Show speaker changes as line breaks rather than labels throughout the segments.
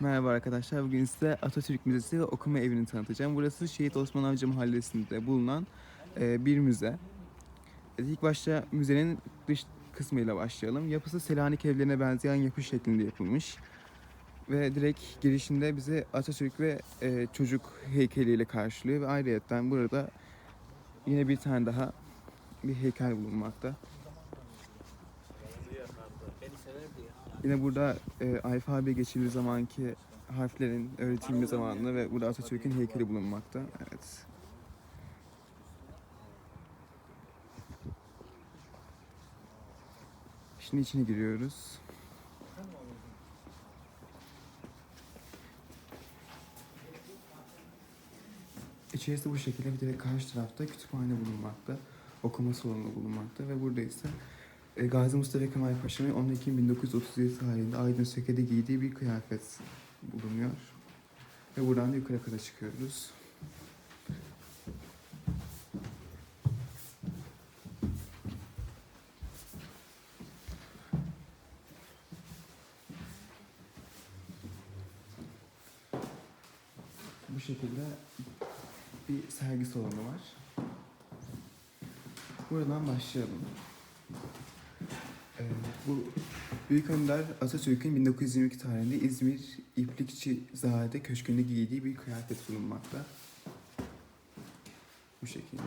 Merhaba arkadaşlar. Bugün size Atatürk Müzesi ve Okuma Evi'ni tanıtacağım. Burası Şehit Osman Avcı Mahallesi'nde bulunan e, bir müze. İlk başta müzenin dış kısmıyla başlayalım. Yapısı Selanik evlerine benzeyen yapı şeklinde yapılmış. Ve direkt girişinde bizi Atatürk ve e, çocuk heykeliyle karşılıyor. Ve ayrıyetten burada yine bir tane daha bir heykel bulunmakta. Yine burada e, alfabe geçildiği zamanki harflerin öğretilme zamanını ve burada Atatürk'ün heykeli bulunmakta. Evet. Şimdi içine giriyoruz. İçerisi bu şekilde bir de karşı tarafta kütüphane bulunmakta. Okuma salonu bulunmakta ve burada ise Gazi Mustafa Kemal Paşa'nın 10 Ekim 1937 tarihinde Aydın Söke'de giydiği bir kıyafet bulunuyor. Ve buradan da yukarı kadar çıkıyoruz. Bu şekilde bir sergi salonu var. Buradan başlayalım. Ee, bu Büyük Önder Atatürk'ün 1922 tarihinde İzmir İplikçizade Köşkü'nde giydiği bir kıyafet bulunmakta. Bu şekilde.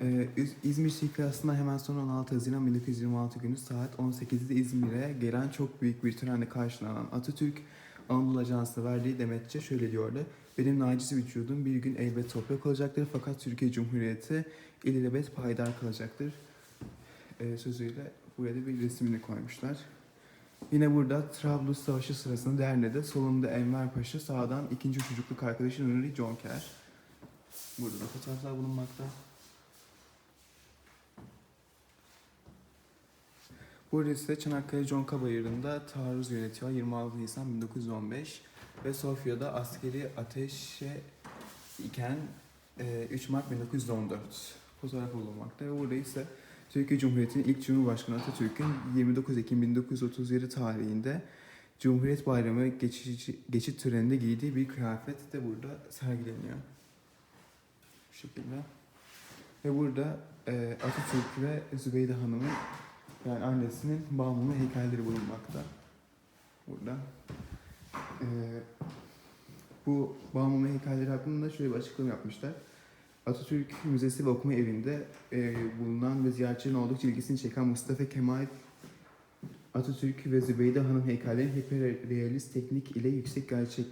Ee, İz- İzmir Şirkası'ndan hemen sonra 16 Haziran 1926 günü saat 18'de İzmir'e gelen çok büyük bir törenle karşılanan Atatürk Anadolu Ajansı'na verdiği demetçe şöyle diyordu. Benim naciz vücudum bir gün elbet toprak olacaktır fakat Türkiye Cumhuriyeti ilelebet payidar kalacaktır e, sözüyle buraya da bir resmini koymuşlar. Yine burada Trablus Savaşı sırasında Derne'de solunda Enver Paşa, sağdan ikinci çocukluk arkadaşı Nuri Jonker. Burada da fotoğraflar bulunmakta. Burada ise Çanakkale Conka Bayırı'nda taarruz yönetiyor 26 Nisan 1915 ve Sofya'da askeri ateşe iken e, 3 Mart 1914 fotoğrafı bulunmakta ve burada ise Türkiye Cumhuriyeti'nin ilk Cumhurbaşkanı Atatürk'ün 29 Ekim 1937 tarihinde Cumhuriyet Bayramı geçici, geçit töreninde giydiği bir kıyafet de burada sergileniyor. Bu şekilde. Ve burada e, Atatürk ve Zübeyde Hanım'ın yani annesinin bağımlı heykelleri bulunmakta. Burada. E, bu bağımlı heykelleri hakkında şöyle bir açıklama yapmışlar. Atatürk Müzesi ve Okuma Evi'nde e, bulunan ve ziyaretçilerin oldukça ilgisini çeken Mustafa Kemal Atatürk ve Zübeyde Hanım heykelleri hiperrealist teknik ile yüksek gerçek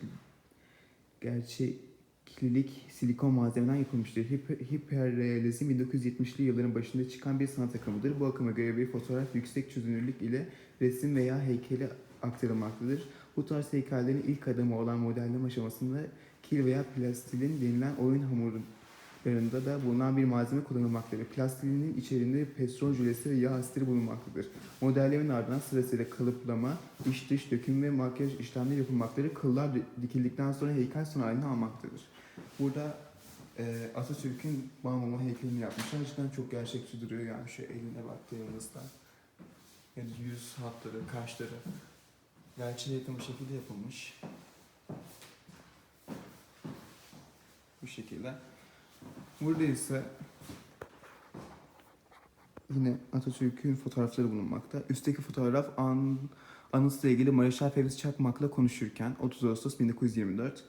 gerçeklik silikon malzemeden yapılmıştır. Hiper, hiperrealizm 1970'li yılların başında çıkan bir sanat akımıdır. Bu akıma göre bir fotoğraf yüksek çözünürlük ile resim veya heykeli aktarılmaktadır. Bu tarz heykellerin ilk adımı olan modelleme aşamasında kil veya plastilin denilen oyun hamurlarında da bulunan bir malzeme kullanılmaktadır. Plastilinin içerisinde petrol jülesi ve yağ asitleri bulunmaktadır. Modellemenin ardından sırasıyla kalıplama, iç dış döküm ve makyaj işlemleri yapılmaktadır. Kıllar dikildikten sonra heykel son halini almaktadır. Burada e, Atatürk'ün Bağmama heykelini yapmışlar. Cidden çok gerçekçi duruyor yani şu eline baktığımızda. Yani yüz hatları, kaşları gerçeğe yakın bir şekilde yapılmış. Bu şekilde. Burada ise yine Atatürk'ün fotoğrafları bulunmakta. Üstteki fotoğraf an, anısıyla ilgili Mareşal Fevzi Çakmak'la konuşurken 30 Ağustos 1924.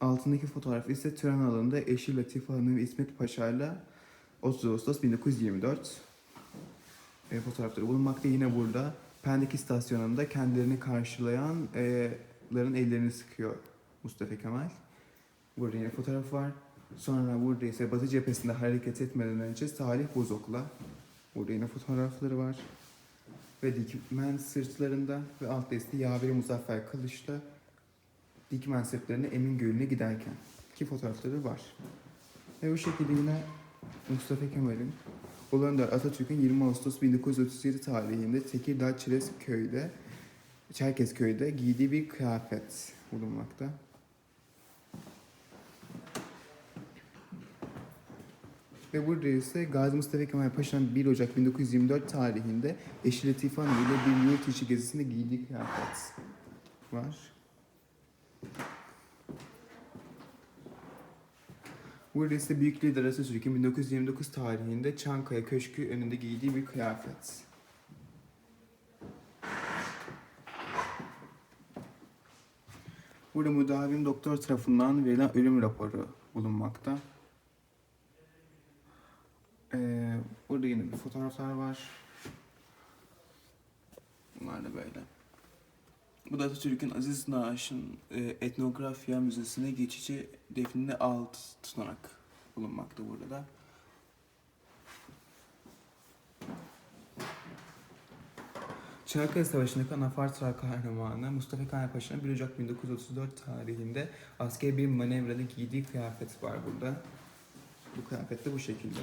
Altındaki fotoğraf ise tören alanında eşi Latife Hanım ve İsmet Paşa'yla 30 Ağustos 1924 e, fotoğrafları bulunmakta. Yine burada Pendik istasyonunda kendilerini karşılayanların ellerini sıkıyor Mustafa Kemal. Burada yine fotoğraf var. Sonra burada ise Batı cephesinde hareket etmeden önce Salih Bozok'la burada yine fotoğrafları var. Ve dikmen sırtlarında ve altta ise Yaveri Muzaffer Kılıç'la dikmen sırtlarına Emin Gölü'ne giderken ki fotoğrafları var. Ve bu şekilde yine Mustafa Kemal'in Ulu Önder Atatürk'ün 20 Ağustos 1937 tarihinde Tekirdağ Çerezköy'de Çerkezköy'de giydiği bir kıyafet bulunmakta. Ve burada ise Gazi Mustafa Kemal Paşa'nın 1 Ocak 1924 tarihinde eşi Latife Hanım ile bir yurt içi gezisinde giydiği kıyafet var. Burada ise Büyük Lider Atatürk'ün 1929 tarihinde Çankaya Köşkü önünde giydiği bir kıyafet. Burada müdavim doktor tarafından verilen ölüm raporu bulunmakta. Ee, burada yine bir fotoğraflar var. Bunlar da böyle. Bu da Atatürk'ün Aziz Naaş'ın e, Etnografya Müzesi'ne geçici defnine alt tutunarak bulunmakta burada da. Çanakkale Savaşı'ndaki Anafartlar kahramanı Mustafa Kemal Paşa'nın 1 Ocak 1934 tarihinde askeri bir manevrada giydiği kıyafet var burada. Bu kıyafet de bu şekilde.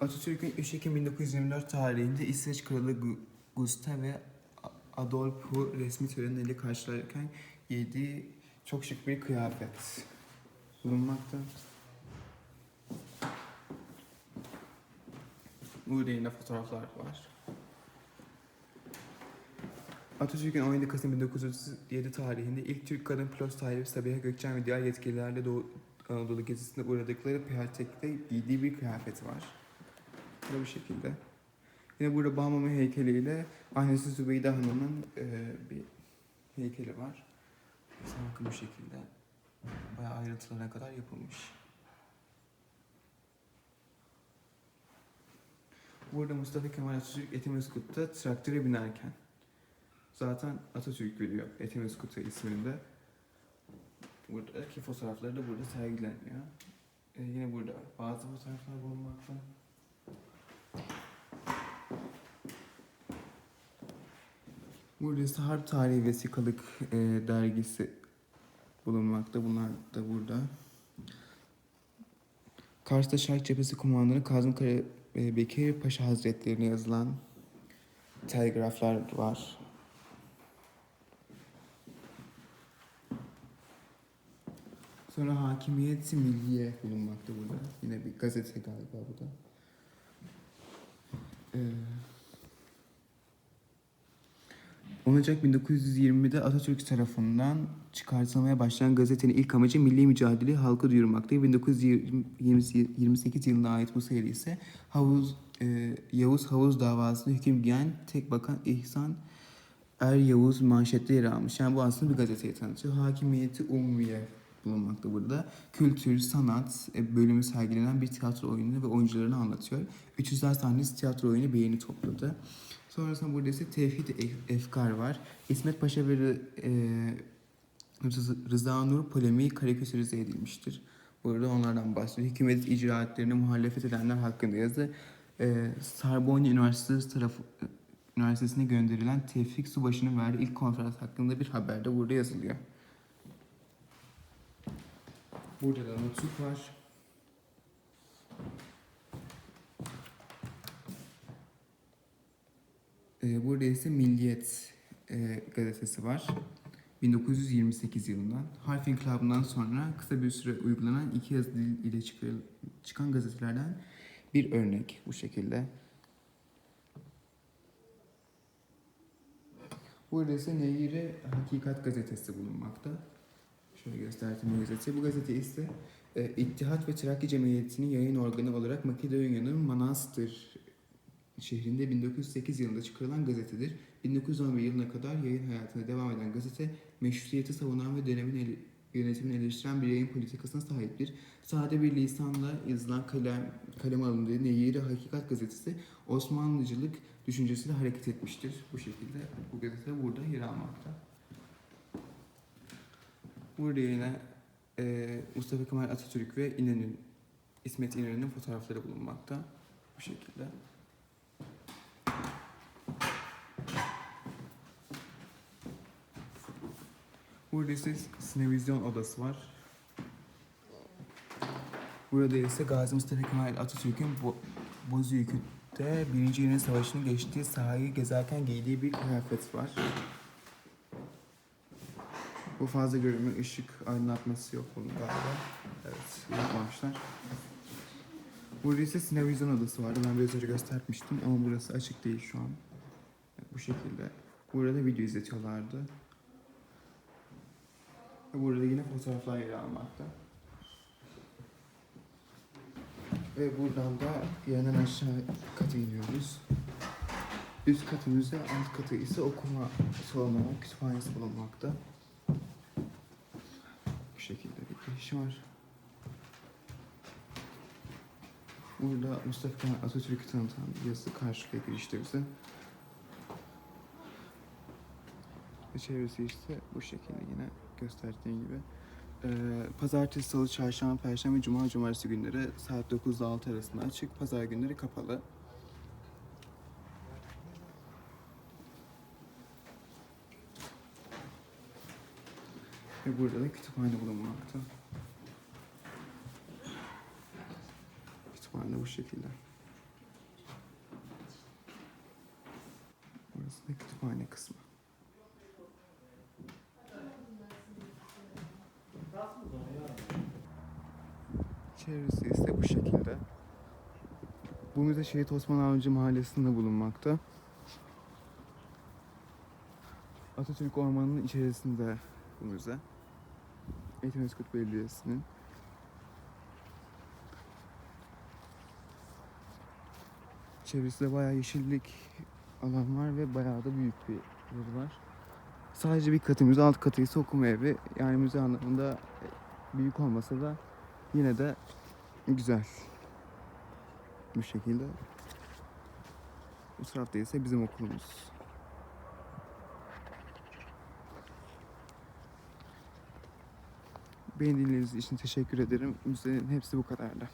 Atatürk'ün 3 Ekim 1924 tarihinde İsveç Kralı Gu- Gustav ve Adolf'u resmi töreniyle karşılarken giydiği çok şık bir kıyafet bulunmakta. Burada yine fotoğraflar var. Atatürk'ün 17 Kasım 1937 tarihinde ilk Türk kadın pilot sahibi Sabiha Gökçen ve diğer yetkililerle Doğu Anadolu gezisinde uğradıkları Peltek'te giydiği bir kıyafet var. Da bu şekilde. Yine burada Bahmami heykeliyle annesi Zübeyde Hanım'ın e, bir heykeli var. Bakın bu şekilde. Bayağı ayrıntılarına kadar yapılmış. Burada Mustafa Kemal Atatürk Etimeskut'ta traktöre binerken zaten Atatürk veriyor Etimeskut'a isminde. Buradaki fotoğrafları da burada sergileniyor. Ee, yine burada bazı fotoğraflar bulunmakta. Burada ise Harp Tarihi Vesikalık e, dergisi bulunmakta. Bunlar da burada. Kars'ta Şark Cephesi Kumandanı Kazım Kara e, Paşa Hazretlerine yazılan telgraflar var. Sonra Hakimiyet Milliye bulunmakta burada. Yine bir gazete galiba bu da. Ee, 10 Ocak 1920'de Atatürk tarafından çıkartılmaya başlayan gazetenin ilk amacı milli mücadeleyi halka duyurmaktı. 1928 yılına ait bu seri ise Havuz, e, Yavuz Havuz davasında hüküm giyen tek bakan İhsan Er Yavuz manşette yer almış. Yani bu aslında bir gazeteyi tanıtıyor. Hakimiyeti Ummiye bulunmakta burada. Kültür, sanat e, bölümü sergilenen bir tiyatro oyunu ve oyuncularını anlatıyor. 300'ler sahnesi tiyatro oyunu beğeni topladı. Sonrasında burada ise Tevhid Ef- Efkar var. İsmet Paşa ve e, Rız- Rıza Nur polemiği karikatürize edilmiştir. Burada onlardan bahsediyor. Hükümet icraatlerine muhalefet edenler hakkında yazı. E, Üniversitesi tarafı Üniversitesi'ne gönderilen Tevfik Subaşı'nın verdiği ilk konferans hakkında bir haberde burada yazılıyor. Burada da nutuk var. Ee, burada ise Milliyet e, gazetesi var. 1928 yılından. Harf İnkılabı'ndan sonra kısa bir süre uygulanan iki yazı dil ile çıkan gazetelerden bir örnek bu şekilde. Burada ise Nehire Hakikat gazetesi bulunmakta. Şöyle göstereyim bu gazeteyi. Bu gazete ise e, İttihat ve Terakki Cemiyeti'nin yayın organı olarak Makedonya'nın Manastır şehrinde 1908 yılında çıkarılan gazetedir. 1911 yılına kadar yayın hayatına devam eden gazete, meşrutiyeti savunan ve dönemin ele- yönetimini eleştiren bir yayın politikasına sahiptir. Sade bir lisanla yazılan kalem, kalem alındığı Neyiri Hakikat gazetesi Osmanlıcılık düşüncesiyle hareket etmiştir. Bu şekilde bu gazete burada yer almakta. Burada yine e, Mustafa Kemal Atatürk ve İnönü, İsmet İnönü'nün fotoğrafları bulunmakta. Bu şekilde. Burada ise sinevizyon odası var. Burada ise Gazi Mustafa Kemal Atatürk'ün Bo Bozüyük'te Birinci Dünya Savaşı'nın geçtiği sahayı gezerken giydiği bir kıyafet var. Bu fazla görünme ışık aydınlatması yok bunun galiba. Evet, yapmamışlar. Burada ise sinevizyon odası vardı. Ben biraz önce göstermiştim ama burası açık değil şu an. Bu şekilde Burada video izletiyorlardı. Burada yine fotoğraflar yer almakta. Ve buradan da yandan aşağı kata iniyoruz. Üst katımızda, alt katı ise okuma salonu, kütüphanesi bulunmakta. Bu şekilde bir giriş var. Burada Mustafa Kemal Atatürk'ü tanıtan yazı karşılıyor girişte bize. Ve çevresi işte bu şekilde yine gösterdiğim gibi. Ee, pazartesi, salı, çarşamba, perşembe, cuma, cumartesi günleri saat 9 ile 6 arasında açık. Pazar günleri kapalı. Ve burada da kütüphane bulunmakta. Kütüphane bu şekilde. Burası da kütüphane kısmı. Çevresi ise bu şekilde. Bu müze Şehit Osman Avcı Mahallesi'nde bulunmakta. Atatürk Ormanı'nın içerisinde bu müze. Etimeskut Belediyesi'nin. Çevresinde bayağı yeşillik alan var ve bayağı da büyük bir yer var. Sadece bir katı müze, alt katı ise okuma evi. Yani müze anlamında büyük olmasa da yine de güzel. Bu şekilde. Bu tarafta ise bizim okulumuz. Beni dinlediğiniz için teşekkür ederim. Müzenin hepsi bu kadardı.